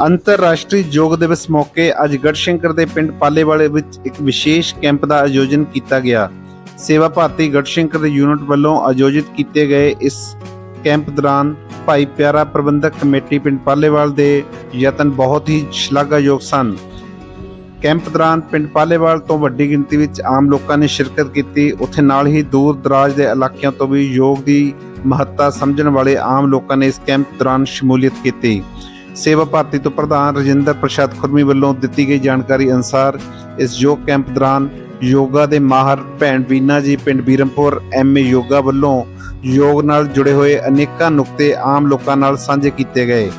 ਅੰਤਰਰਾਸ਼ਟਰੀ ਯੋਗ ਦਿਵਸ ਮੌਕੇ ਅੱਜ ਗੜਸ਼ੰਕਰ ਦੇ ਪਿੰਡ ਪਾਲੇਵਾਲੇ ਵਿੱਚ ਇੱਕ ਵਿਸ਼ੇਸ਼ ਕੈਂਪ ਦਾ ਆਯੋਜਨ ਕੀਤਾ ਗਿਆ। ਸੇਵਾ ਭਾਰਤੀ ਗੜਸ਼ੰਕਰ ਦੇ ਯੂਨਿਟ ਵੱਲੋਂ ਆਯੋਜਿਤ ਕੀਤੇ ਗਏ ਇਸ ਕੈਂਪ ਦੌਰਾਨ ਭਾਈ ਪਿਆਰਾ ਪ੍ਰਬੰਧਕ ਕਮੇਟੀ ਪਿੰਡ ਪਾਲੇਵਾਲ ਦੇ ਯਤਨ ਬਹੁਤ ਹੀ ਸ਼ਲਾਘਾਯੋਗ ਸਨ। ਕੈਂਪ ਦੌਰਾਨ ਪਿੰਡ ਪਾਲੇਵਾਲ ਤੋਂ ਵੱਡੀ ਗਿਣਤੀ ਵਿੱਚ ਆਮ ਲੋਕਾਂ ਨੇ ਸ਼ਿਰਕਤ ਕੀਤੀ। ਉੱਥੇ ਨਾਲ ਹੀ ਦੂਰ ਦਰਾਜ ਦੇ ਇਲਾਕਿਆਂ ਤੋਂ ਵੀ ਯੋਗ ਦੀ ਮਹੱਤਤਾ ਸਮਝਣ ਵਾਲੇ ਆਮ ਲੋਕਾਂ ਨੇ ਇਸ ਕੈਂਪ ਦੌਰਾਨ ਸ਼ਮੂਲੀਅਤ ਕੀਤੀ। ਸੇਵਾ ਭਾਰਤੀ ਤੋਂ ਪ੍ਰਧਾਨ ਰਜਿੰਦਰ ਪ੍ਰਸ਼ਾਦ ਖੁਰਮੀ ਵੱਲੋਂ ਦਿੱਤੀ ਗਈ ਜਾਣਕਾਰੀ ਅਨੁਸਾਰ ਇਸ ਯੋਗ ਕੈਂਪ ਦੌਰਾਨ ਯੋਗਾ ਦੇ ਮਾਹਰ ਭੈਣ ਵੀਨਾ ਜੀ, ਪਿੰਡ ਬੀਰਮਪੁਰ ਐਮਏ ਯੋਗਾ ਵੱਲੋਂ ਯੋਗ ਨਾਲ ਜੁੜੇ ਹੋਏ ਅਨੇਕਾਂ ਨੁਕਤੇ ਆਮ ਲੋਕਾਂ ਨਾਲ ਸਾਂਝੇ ਕੀਤੇ ਗਏ।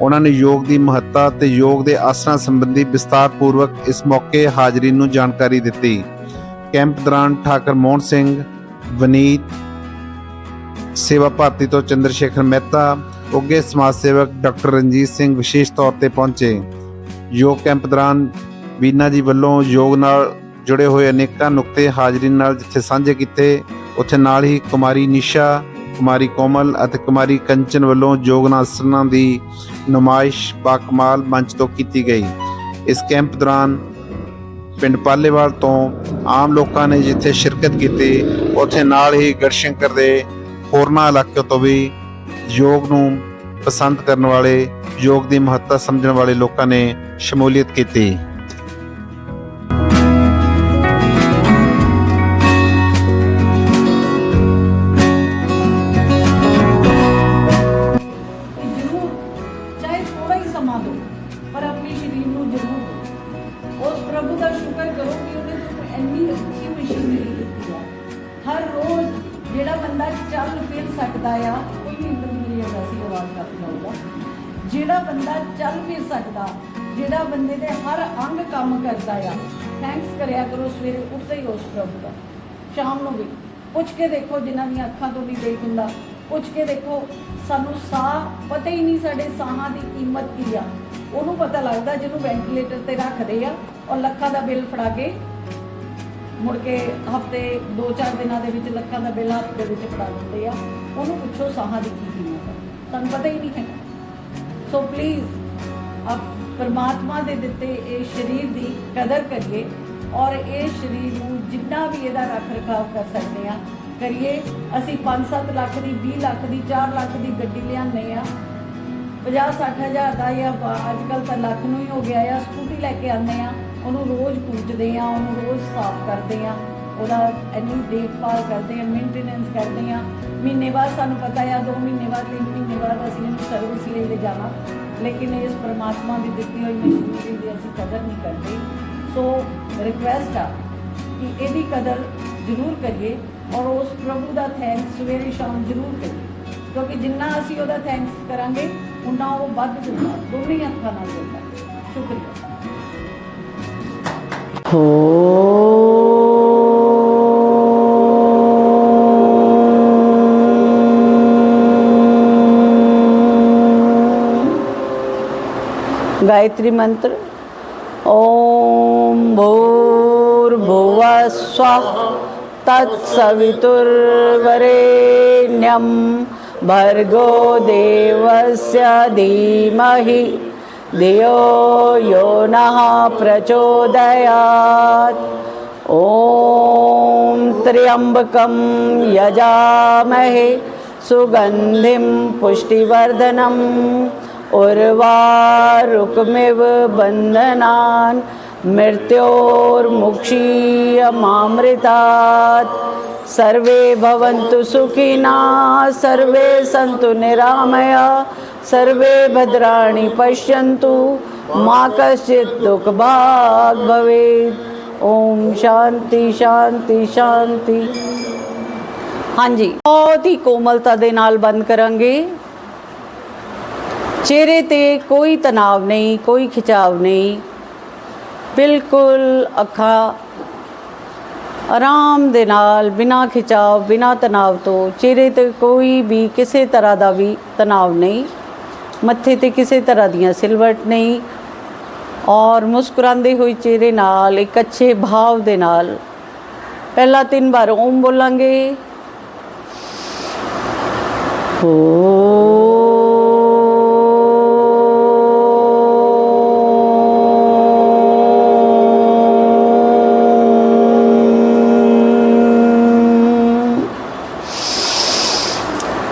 ਉਹਨਾਂ ਨੇ ਯੋਗ ਦੀ ਮਹੱਤਤਾ ਤੇ ਯੋਗ ਦੇ ਆਸਣਾ ਸੰਬੰਧੀ ਵਿਸਤਾਰਪੂਰਵਕ ਇਸ ਮੌਕੇ ਹਾਜ਼ਰੀ ਨੂੰ ਜਾਣਕਾਰੀ ਦਿੱਤੀ। ਕੈਂਪ ਦੌਰਾਨ ਠਾਕਰ ਮੋਹਨ ਸਿੰਘ, ਵਨੀਤ, ਸੇਵਾ ਭਾਰਤੀ ਤੋਂ ਚੰਦਰ ਸ਼ੇਖਰ ਮਹਿਤਾ ਉੱਘੇ ਸਮਾਜ ਸੇਵਕ ਡਾਕਟਰ ਰਣਜੀਤ ਸਿੰਘ ਵਿਸ਼ੇਸ਼ ਤੌਰ ਤੇ ਪਹੁੰਚੇ। ਯੋਗ ਕੈਂਪ ਦੌਰਾਨ ਵੀਨਾ ਜੀ ਵੱਲੋਂ ਯੋਗ ਨਾਲ ਜੁੜੇ ਹੋਏ ਅਨੇਕਾਂ ਨੁਕਤੇ ਹਾਜ਼ਰੀ ਨਾਲ ਜਿੱਥੇ ਸਾਂਝੇ ਕੀਤੇ, ਉੱਥੇ ਨਾਲ ਹੀ ਕੁਮਾਰੀ ਨਿਸ਼ਾ, ਕੁਮਾਰੀ ਕੋਮਲ ਅਤੇ ਕੁਮਾਰੀ ਕੰਚਨ ਵੱਲੋਂ ਯੋਗ ਆਸਣਾਂ ਦੀ ਨੁਮਾਇਸ਼ ਬਾਕਮਾਲ ਮੰਚ ਤੋਂ ਕੀਤੀ ਗਈ। ਇਸ ਕੈਂਪ ਦੌਰਾਨ ਪਿੰਡ ਪਾਲੇਵਾਲ ਤੋਂ ਆਮ ਲੋਕਾਂ ਨੇ ਜਿੱਥੇ ਸ਼ਿਰਕਤ ਕੀਤੀ, ਉੱਥੇ ਨਾਲ ਹੀ ਗੜਸ਼ੰਕਰ ਦੇ ਹੋਰਨਾਂ ਇਲਾਕਿਆਂ ਤੋਂ ਵੀ ਯੋਗ ਨੂੰ ਪਸੰਦ ਕਰਨ ਵਾਲੇ, ਯੋਗ ਦੀ ਮਹੱਤਤਾ ਸਮਝਣ ਵਾਲੇ ਲੋਕਾਂ ਨੇ ਸ਼ਮੂਲੀਅਤ ਕੀਤੀ। ਪਰ ਆਪਣੇ ਸਰੀਰ ਨੂੰ ਜ਼ਰੂਰ ਉਸ ਪ੍ਰਭੂ ਦਾ ਸ਼ੁਕਰ ਕਰੋ ਕਿ ਉਹਨੇ ਤੁਹਾਨੂੰ ਇੰਨੀ ਚੱਲ ਫਿਰ ਸਕਦਾ ਆ, ਕੋਈ ਨਹੀਂ ਮੇਰੀ ਆਵਾਜ਼ ਕਾਫੀ ਲਾਊਗਾ ਜਿਹੜਾ ਬੰਦਾ ਚੱਲ ਫਿਰ ਸਕਦਾ, ਜਿਹੜਾ ਬੰਦੇ ਦੇ ਹਰ ਅੰਗ ਕੰਮ ਕਰਦਾ ਆ ਥੈਂਕਸ ਕਰਿਆ ਕਰੋ, ਸਵੇਰੇ ਉੱਠਦੇ ਹੀ ਉਸ ਪ੍ਰਭੂ ਦਾ। ਸ਼ਾਮ ਨੂੰ ਵੀ ਪੁੱਛ ਕੇ ਦੇਖੋ ਜਿਨ੍ਹਾਂ ਦੀਆਂ ਅੱਖਾਂ ਤੋਂ ਵੀ ਦੇਖ ਹੁੰਦਾ ਪੁੱਛ ਕੇ ਦੇਖੋ, ਸਾਨੂੰ ਸਾਹ ਪਤਾ ਹੀ ਨਹੀਂ ਸਾਡੇ ਸਾਹਾਂ ਦੀ ਕੀਮਤ ਕੀ ਆ। ਉਹਨੂੰ ਪਤਾ ਲੱਗਦਾ ਜਿਹਨੂੰ ਵੈਂਟੀਲੇਟਰ ਤੇ ਰੱਖਦੇ ਆ, ਔਰ ਲੱਖਾਂ ਦਾ ਬਿੱਲ ਫੜਾ ਕੇ ਮੁੜ ਕੇ ਹਫ਼ਤੇ 2-4 ਦਿਨਾਂ ਦੇ ਵਿੱਚ ਲੱਖਾਂ ਦਾ ਬਿੱਲ ਹੱਥ ਦੇ ਵਿੱਚ ਫੜਾ ਦਿੰਦੇ ਆ। ਉਹਨੂੰ ਪੁੱਛੋ ਸਾਹਾਂ ਦੀ ਕੀ ਕੀਮਤ ਹੈ ਤੁਹਾਨੂੰ ਪਤਾ ਹੀ ਨਹੀਂ ਹੈ। ਸੋ ਪਲੀਜ਼ ਆਪ ਪਰਮਾਤਮਾ ਦੇ ਦਿੱਤੇ ਇਹ ਸਰੀਰ ਦੀ ਕਦਰ ਕਰੀਏ ਔਰ ਇਹ ਸਰੀਰ ਨੂੰ ਜਿੰਨਾ ਵੀ ਇਹਦਾ ਰੱਖ ਰਖਾਵ ਕਰ ਸਕਦੇ ਆ, ਕਰੀਏ। ਅਸੀਂ 5-7 ਲੱਖ ਦੀ 20 ਲੱਖ ਦੀ 4 ਲੱਖ ਦੀ ਗੱਡੀ ਲਿਆਉਂਦੇ ਆ। 50-60 ਹਜ਼ਾਰ ਦਾ ਜਾਂ ਅੱਜ ਕੱਲ ਤਾਂ ਲੱਖ ਨੂੰ ਹੀ ਹੋ ਗਿਆ ਆ। ਸਕੂਟੀ ਲੈ ਕੇ ਆਉਂਦੇ ਆ, ਉਹਨੂੰ ਰੋਜ਼ ਪੂਜਦੇ ਆ, ਉਹਨੂੰ ਰੋਜ਼ ਸਾਫ਼ ਕਰਦੇ ਆ। ਉਹਦਾ ਇੰਨੀ ਦੇਖਭਾਲ ਕਰਦੇ ਆ ਮੇਨਟੇਨੈਂਸ ਕਰਦੇ ਆ। ਮਹੀਨੇ ਬਾਅਦ ਸਾਨੂੰ ਪਤਾ ਆ 2 ਮਹੀਨੇ ਬਾਅਦ 3 ਮਹੀਨੇ ਬਾਅਦ ਅਸੀਂ ਇਹਨੂੰ ਸਰਵਿਸ ਲਈ ਲੈ ਜਾਣਾ। ਲੇਕਿਨ ਇਸ ਪਰਮਾਤਮਾ ਦੀ ਦਿੱਤੀ ਹੋਈ ਮਸ਼ੀਨਰੀ ਦੀ ਅਸੀਂ ਕਦਰ ਨਹੀਂ ਕਰਦੇ। ਸੋ ਰਿਕੁਐਸਟ ਆ ਕਿ ਇਹਦੀ ਕਦਰ ਜ਼ਰੂਰ ਕਰੀਏ ਔਰ ਉਸ ਪ੍ਰਭੂ ਦਾ ਥੈਂਕਸ ਸਵੇਰੇ ਸ਼ਾਮ ਜ਼ਰੂਰ ਕਰੀਏ। ਕਿਉਂਕਿ ਜਿੰਨਾ ਅਸੀਂ ਉਹਦਾ ਥੈਂਕਸ ਕਰਾਂਗੇ ਉਨਾ ਉਹ ਵੱਧ ਦਿੰਦਾ ਦੋਨੇ ਹੀ ਅੱਖਾਂ ਨਾਲ ਦਿੰਦਾ ਸ਼ੁਕਰੀਆ गायत्री मंत्र ओम भूर्भुवः स्वः तत्सवितुर्वरेण्यं भर्गो देवस्य धीमहि धियो यो नः प्रचोदयात् ॐ त्र्यम्बकं यजामहे सुगन्धिं पुष्टिवर्धनम् उर्वारुकमिव बन्धनान् मृत्योर्मुक्षीयमामृतात् सर्वे भवन्तु सुखिनः सर्वे सन्तु निरामया सर्वे भद्राणि पश्यन्तु मा कश्चित् दुःखभाग् भवेत् ਓਮ ਸ਼ਾਂਤੀ ਸ਼ਾਂਤੀ ਸ਼ਾਂਤੀ ਹਾਂਜੀ ਬਹੁਤ ਹੀ ਕੋਮਲਤਾ ਦੇ ਨਾਲ ਬੰਦ ਕਰਾਂਗੇ ਚਿਹਰੇ ਤੇ ਕੋਈ ਤਣਾਵ ਨਹੀਂ ਕੋਈ ਖਿਚਾਵ ਨਹੀਂ ਬਿਲਕੁਲ ਅੱਖਾਂ ਆਰਾਮ ਦੇ ਨਾਲ, ਬਿਨਾ ਖਿਚਾਵ, ਬਿਨਾ ਤਣਾਵ ਤੋਂ, ਚਿਹਰੇ ਤੇ ਕੋਈ ਵੀ ਕਿਸੇ ਤਰ੍ਹਾਂ ਦਾ ਵੀ ਤਣਾਵ ਨਹੀਂ, ਮੱਥੇ ਤੇ ਕਿਸੇ ਤਰ੍ਹਾਂ ਦੀਆਂ ਸਿਲਵਟ ਨਹੀਂ ਔਰ ਮੁਸਕਰਾਉਂਦੇ ਹੋਏ ਚਿਹਰੇ ਨਾਲ, ਇੱਕ ਅੱਛੇ ਭਾਵ ਦੇ ਨਾਲ, ਪਹਿਲਾ ਤਿੰਨ ਵਾਰ ਓਮ ਬੋਲਾਂਗੇ। ਓ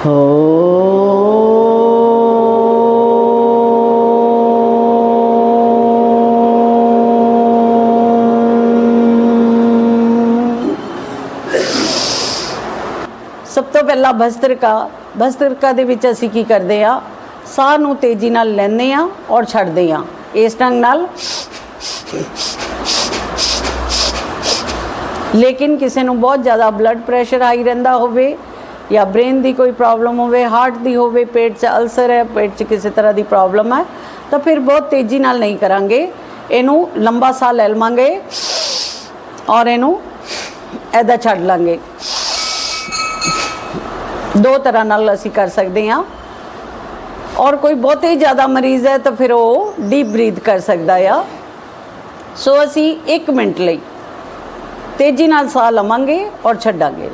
ਸਭ ਤੋਂ ਪਹਿਲਾਂ ਭਸਤ੍ਰਿਕਾ ਭਸਤ੍ਰਿਕਾ ਦੇ ਵਿੱਚ ਅਸੀਂ ਕੀ ਕਰਦੇ ਆ ਸਾਹ ਨੂੰ ਤੇਜ਼ੀ ਨਾਲ ਲੈਂਦੇ ਆ ਔਰ ਛੱਡਦੇ ਆ ਇਸ ਢੰਗ ਨਾਲ। ਲੇਕਿਨ ਕਿਸੇ ਨੂੰ ਬਹੁਤ ਜ਼ਿਆਦਾ ਬਲੱਡ ਪ੍ਰੈਸ਼ਰ ਹਾਈ ਰਹਿੰਦਾ ਹੋਵੇ ਜਾਂ ਬ੍ਰੇਨ ਦੀ ਕੋਈ ਪ੍ਰੋਬਲਮ ਹੋਵੇ, ਹਾਰਟ ਦੀ ਹੋਵੇ, ਪੇਟ 'ਚ ਅਲਸਰ ਹੈ, ਪੇਟ 'ਚ ਕਿਸੇ ਤਰ੍ਹਾਂ ਦੀ ਪ੍ਰੋਬਲਮ ਹੈ, ਤਾਂ ਫਿਰ ਬਹੁਤ ਤੇਜ਼ੀ ਨਾਲ ਨਹੀਂ ਕਰਾਂਗੇ। ਇਹਨੂੰ ਲੰਬਾ ਸਾਹ ਲੈ ਲਵਾਂਗੇ ਔਰ ਇਹਨੂੰ ਐਦਾ ਛੱਡ ਲਾਂਗੇ। ਦੋ ਤਰ੍ਹਾਂ ਨਾਲ ਅਸੀਂ ਕਰ ਸਕਦੇ ਹਾਂ। ਔਰ ਕੋਈ ਬਹੁਤ ਹੀ ਜ਼ਿਆਦਾ ਮਰੀਜ਼ ਹੈ, ਤਾਂ ਫਿਰ ਉਹ ਡੀਪ ਬਰੀਥ ਕਰ ਸਕਦਾ ਆ। ਸੋ ਅਸੀਂ 1 ਮਿੰਟ ਲਈ ਤੇਜ਼ੀ ਨਾਲ ਸਾਹ ਲਵਾਂਗੇ ਔਰ ਛੱਡਾਂਗੇ।